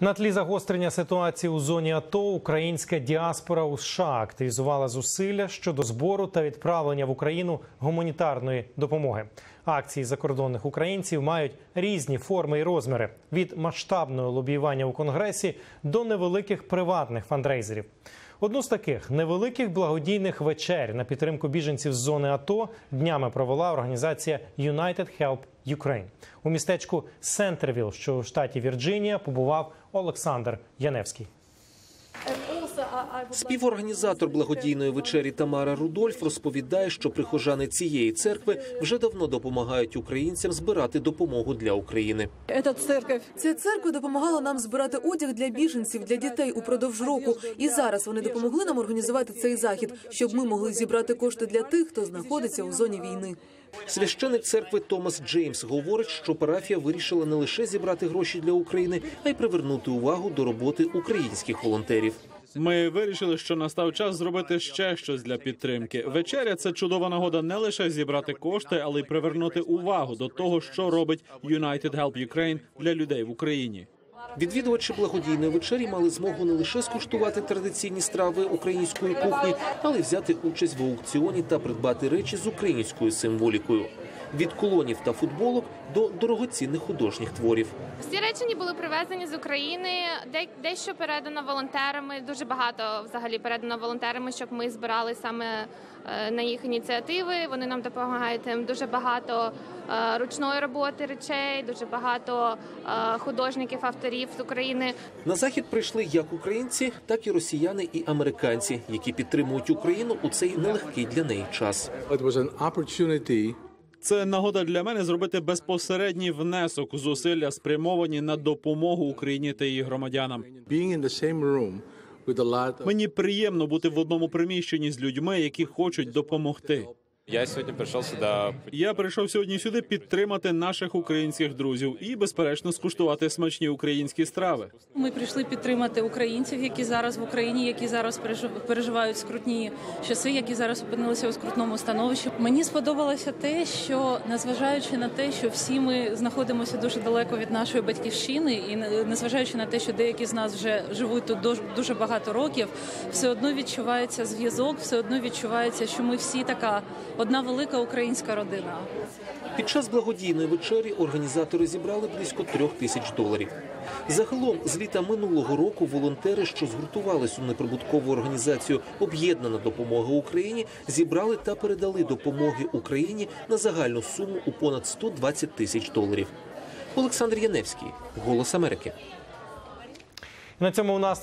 На тлі загострення ситуації у зоні АТО українська діаспора у США активізувала зусилля щодо збору та відправлення в Україну гуманітарної допомоги. Акції закордонних українців мають різні форми і розміри від масштабного лобіювання у конгресі до невеликих приватних фандрейзерів. Одну з таких невеликих благодійних вечер на підтримку біженців з зони АТО днями провела організація United Help Ukraine. У містечку Сентервіл, що в штаті Вірджинія, побував Олександр Яневський. Співорганізатор благодійної вечері Тамара Рудольф розповідає, що прихожани цієї церкви вже давно допомагають українцям збирати допомогу для України. Ця церква допомагала нам збирати одяг для біженців, для дітей упродовж року. І зараз вони допомогли нам організувати цей захід, щоб ми могли зібрати кошти для тих, хто знаходиться у зоні війни. Священик церкви Томас Джеймс говорить, що парафія вирішила не лише зібрати гроші для України, а й привернути увагу до роботи українських волонтерів. Ми вирішили, що настав час зробити ще щось для підтримки. Вечеря це чудова нагода не лише зібрати кошти, але й привернути увагу до того, що робить United Help Ukraine для людей в Україні. Відвідувачі благодійної вечері мали змогу не лише скуштувати традиційні страви української кухні, але й взяти участь в аукціоні та придбати речі з українською символікою. Від колонів та футболок до дорогоцінних художніх творів. Всі речені були привезені з України, де дещо передано волонтерами. Дуже багато взагалі передано волонтерами, щоб ми збирали саме е, на їх ініціативи. Вони нам допомагають. Дуже багато е, ручної роботи речей, дуже багато е, художників, авторів з України. На захід прийшли як українці, так і росіяни і американці, які підтримують Україну у цей нелегкий для неї час. Це нагода для мене зробити безпосередній внесок у зусилля, спрямовані на допомогу Україні та її громадянам. Мені приємно бути в одному приміщенні з людьми, які хочуть допомогти. Я сегодня пришел сюда Я прийшов сьогодні сюди підтримати наших українських друзів і, безперечно, скуштувати смачні українські страви. ми прийшли підтримати українців, які зараз в Україні, які зараз пережив- переживають скрутні часи, які зараз опинилися у скрутному становищі. Мені сподобалося те, що незважаючи на те, що всі ми знаходимося дуже далеко від нашої батьківщини, і не- незважаючи на те, що деякі з нас вже живуть тут дуже багато років, все одно відчувається зв'язок, все одно відчувається, що ми всі така одна велика українська родина. Під час благодійної вечері організатори зібрали близько трьох тисяч доларів. Загалом, з літа минулого року, волонтери, що згуртувались у неприбуткову організацію Об'єднана допомога Україні, зібрали та передали допомоги Україні на загальну суму у понад 120 тисяч доларів. Олександр Яневський, Голос Америки. На цьому у нас на